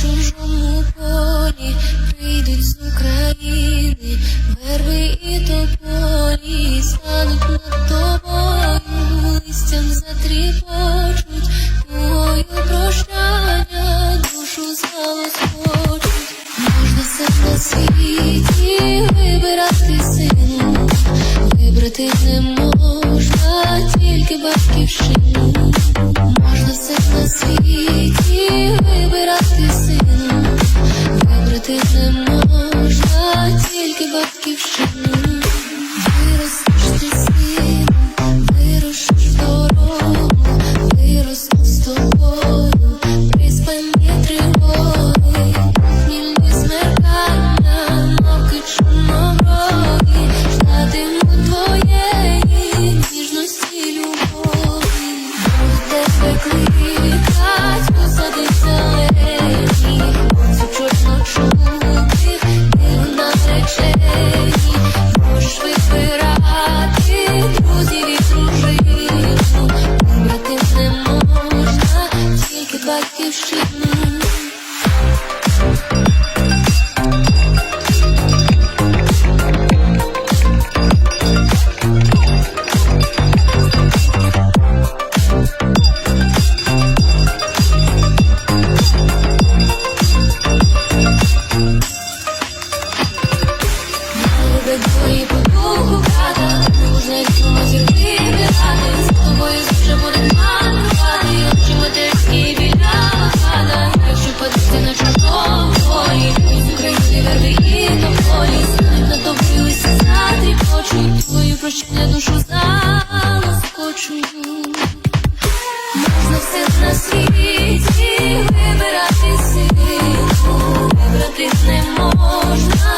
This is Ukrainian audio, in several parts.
чужому полі прийдуть з України, верби і тополі стануть над тобою, листям затріпочуть, твою прощання, душу залоскочуть. Можна все на світі вибирати сину, вибрати не можна, тільки батьківщину. Можна все на світі вибирати можна цьому зірки ради, з тобою на полі, з України верби і до полі, стануть на тобі лисі знати, почуть твою прощення душу залоскочуть. Можна все на світі вибирати силу, вибрати не можна,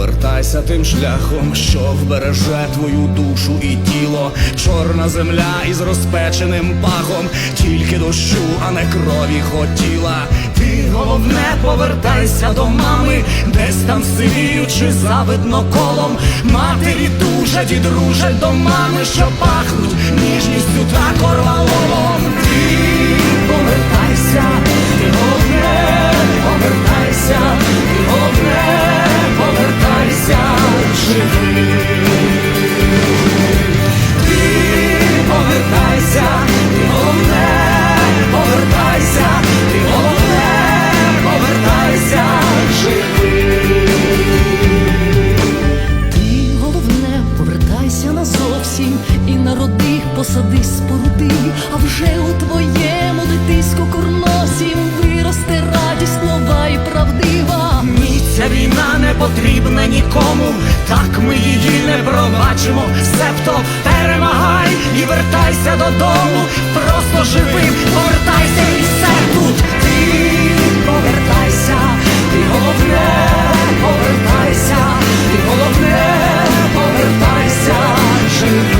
повертайся тим шляхом, що вбереже твою душу і тіло, чорна земля із розпеченим пахом, тільки дощу, а не крові хотіла. Ти головне, повертайся до мами, десь там сивіючи завидно колом. Матері дужать і дружать до мами, що пахнуть ніжністю та корвалолом. Ти потрібна нікому, так ми її не пробачимо. Себто перемагай і вертайся додому, просто живим, повертайся і все тут. Ти повертайся, ти головне, повертайся, ти головне, повертайся, живим.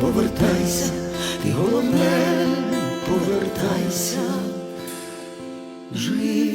повертайся, ти головне, повертайся, жив.